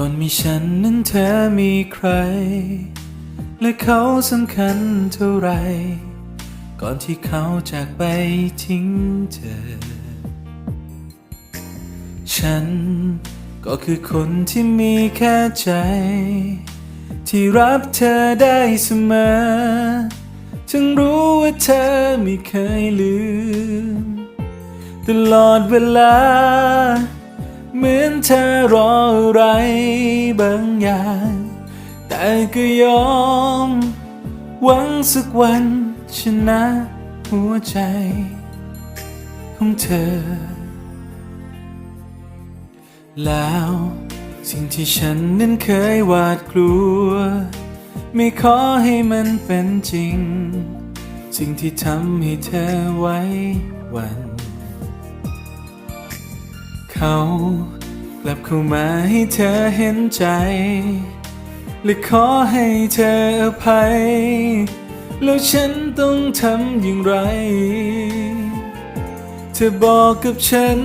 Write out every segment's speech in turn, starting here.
ก่อนมีฉันนั้นเธอมีใคร และเขาสำคัญเท่าไร ก่อนที่เขาจากไปทิ้งเธอ ฉันก็คือคนที่มีแค่ใจ ที่รับเธอได้เสมอ ถึงรู้ว่าเธอไม่เคยลืม ตลอดเวลา เหมือนเธอรออะไรบางอย่าง แต่ก็ยอม หวังสักวันชนะหัวใจ ของเธอ แล้วสิ่งที่ฉันนั้นเคยหวาดกลัว ไม่ขอให้มันเป็นจริง สิ่งที่ทำให้เธอไว้วัน เขา ลับเข้ามาให้เธอเห็นใจ และขอให้เธออภัย แล้วฉันต้องทำอย่างไร เธอบอกกับฉัน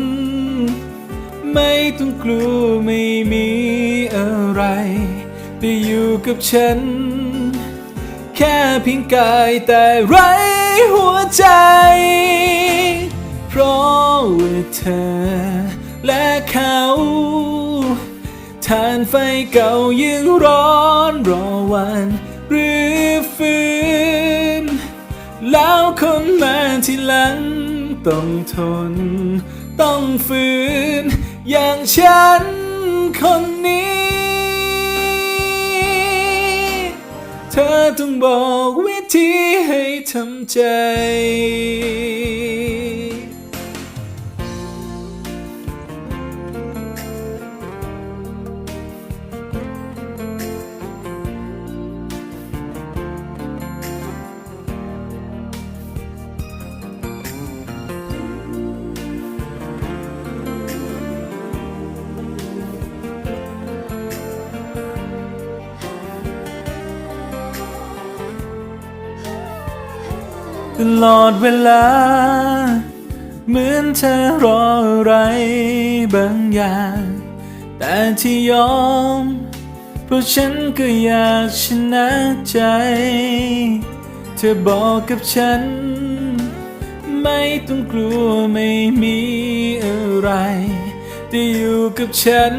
ไม่ต้องกลัวไม่มีอะไรแต่อยู่กับฉัน แค่เพียงกายแต่ไรหัวใจ เพราะว่าเธอ และเขาทานไฟเก่ายังร้อนรอวันหรือฟื้น แล้วคนมาที่หลัง ต้องทน ต้องฝืน อย่างฉันคนนี้ เธอต้องบอกวิธีให้ทำใจ ตลอดเวลา เหมือนเธอรออะไรบางอย่าง แต่ที่ยอม เพราะฉันก็อยากชนะใจ เธอบอกกับฉัน ไม่ต้องกลัวไม่มีอะไรแต่อยู่กับฉัน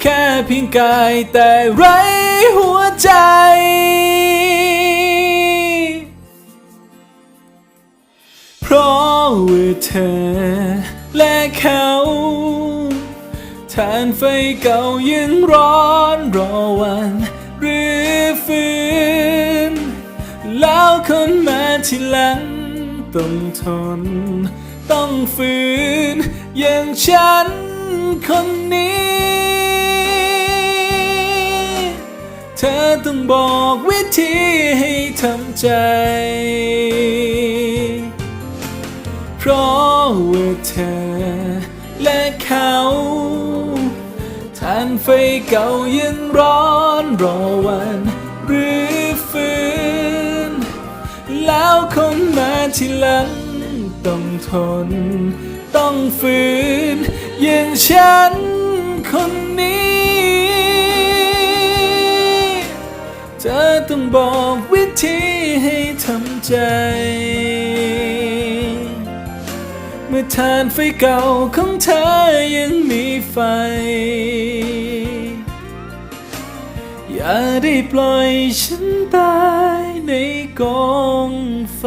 แค่เพียงกายแต่ไร้หัวใจ ว่าเธอ และเขาทานไฟเก่ายังร้อนรอวันหรือฟื้น แล้วคนมาที่หลังต้องทน ต้องฝืน อย่างฉันคนนี้เธอต้องบอกวิธีให้ทำใจ ว่าเธอและเขาทานไฟเก่ายังร้อนรอวันหรือฟื้น แล้วคนมาที่หลังต้องทน ต้องฝืนอย่างฉันคนนี้เธอต้องบอกวิธีให้ทำใจ แทานไฟเก่าของเธอยังมีไฟ อย่าได้ปล่อยฉันตายในกองไฟ